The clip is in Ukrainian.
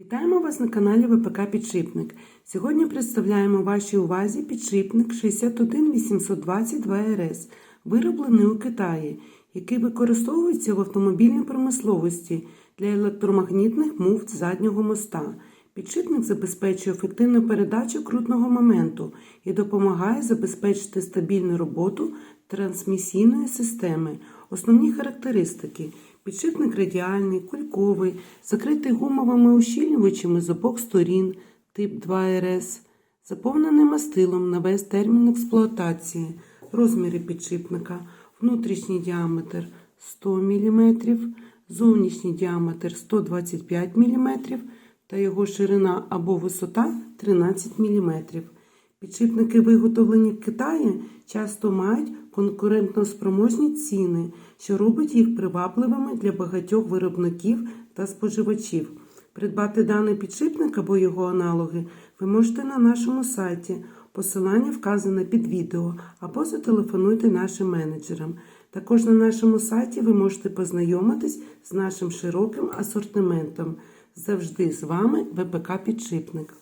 Вітаємо вас на каналі ВПК Підшипник. Сьогодні представляємо вашій увазі підшипник 61820 rs вироблений у Китаї, який використовується в автомобільній промисловості для електромагнітних муфт заднього моста. Підшипник забезпечує ефективну передачу крутного моменту і допомагає забезпечити стабільну роботу трансмісійної системи. Основні характеристики: підшипник радіальний, кульковий, закритий гумовими ущільнювачами з обох сторін, тип 2 РС, заповнений мастилом на весь термін експлуатації, розміри підшипника, внутрішній діаметр 100 мм, зовнішній діаметр 125 мм та його ширина або висота 13 мм. Підшипники, виготовлені в Китаї, часто мають конкурентноспроможні ціни, що робить їх привабливими для багатьох виробників та споживачів. Придбати даний підшипник або його аналоги ви можете на нашому сайті. Посилання вказане під відео або зателефонуйте нашим менеджерам. Також на нашому сайті ви можете познайомитись з нашим широким асортиментом. Завжди з вами ВПК Підшипник.